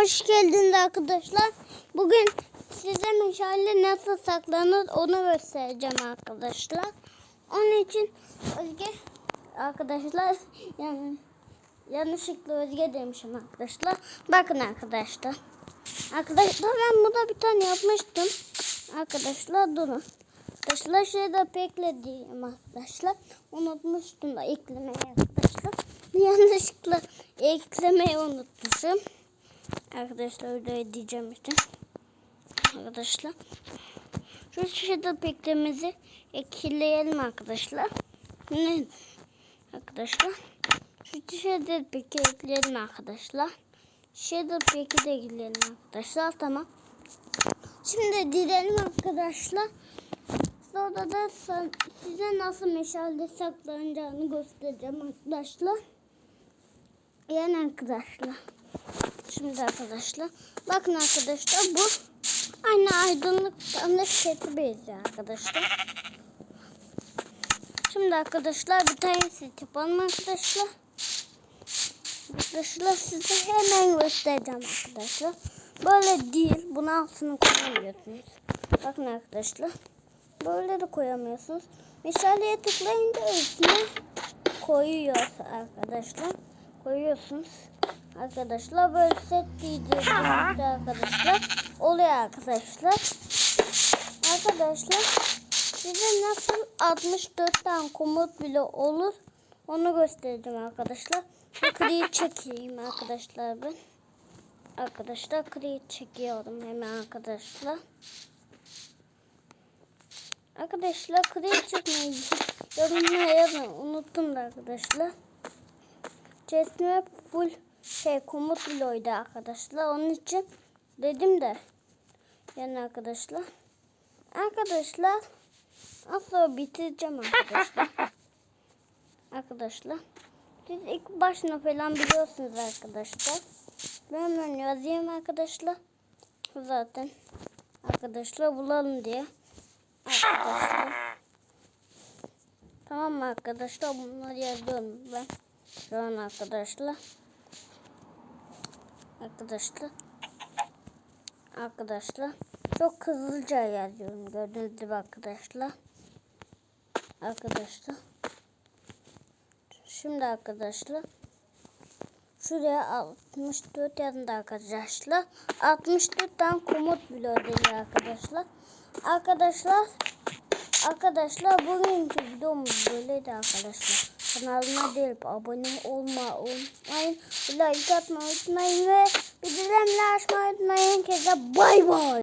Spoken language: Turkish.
hoş geldiniz arkadaşlar. Bugün size meşale nasıl saklanır onu göstereceğim arkadaşlar. Onun için Özge arkadaşlar yani yanlışlıkla Özge demişim arkadaşlar. Bakın arkadaşlar. Arkadaşlar ben burada bir tane yapmıştım. Arkadaşlar durun. Arkadaşlar şurada beklediğim arkadaşlar. Unutmuştum da eklemeyi arkadaşlar. Yanlışlıkla eklemeyi unutmuşum. Arkadaşlar öyle diyeceğim işte. Arkadaşlar. Şu şurada beklemizi ekleyelim arkadaşlar. Ne? Arkadaşlar. Şu dışarıda peki ekleyelim arkadaşlar. Şurada peki de ekleyelim arkadaşlar. Tamam. Şimdi dilelim arkadaşlar. Sonra da size nasıl meşale saklanacağını göstereceğim arkadaşlar. Yani arkadaşlar. Şimdi arkadaşlar. Bakın arkadaşlar bu aynı aydınlık tanrı seti benziyor arkadaşlar. Şimdi arkadaşlar bir tane set yapalım arkadaşlar. Arkadaşlar size hemen göstereceğim arkadaşlar. Böyle değil. Bunu altına koyamıyorsunuz. Bakın arkadaşlar. Böyle de koyamıyorsunuz. Meşaleye tıklayınca üstüne koyuyor arkadaşlar. Koyuyorsunuz. Arkadaşlar böyle set arkadaşlar oluyor arkadaşlar. Arkadaşlar size nasıl 64 tane komut bile olur onu göstereceğim arkadaşlar. Kriyi çekeyim arkadaşlar ben. Arkadaşlar kriyi çekiyorum hemen arkadaşlar. Arkadaşlar kriyi çekmeyi yorumlara yazın. Unuttum da arkadaşlar. Çesme full şey komut bloğuydu arkadaşlar. Onun için dedim de. Yani arkadaşlar. Arkadaşlar nasıl bitireceğim arkadaşlar. arkadaşlar. Siz ilk başına falan biliyorsunuz arkadaşlar. Ben hemen yazayım arkadaşlar. Zaten arkadaşlar bulalım diye. Arkadaşlar. Tamam mı arkadaşlar? Bunları yazıyorum ben. Şu an arkadaşlar. Arkadaşlar. Arkadaşlar. Çok hızlıca yazıyorum. Gördüğünüz gibi arkadaşlar. Arkadaşlar. Şimdi arkadaşlar. Şuraya 64 yazında arkadaşlar. 64 tane komut bloğu değil arkadaşlar. Arkadaşlar. Arkadaşlar bugünkü videomuz böyleydi arkadaşlar. Kanalıma gelip abone olma unutmayın. Like atmayı unutmayın ve bildirimleri açmayı unutmayın. Keze bay bay.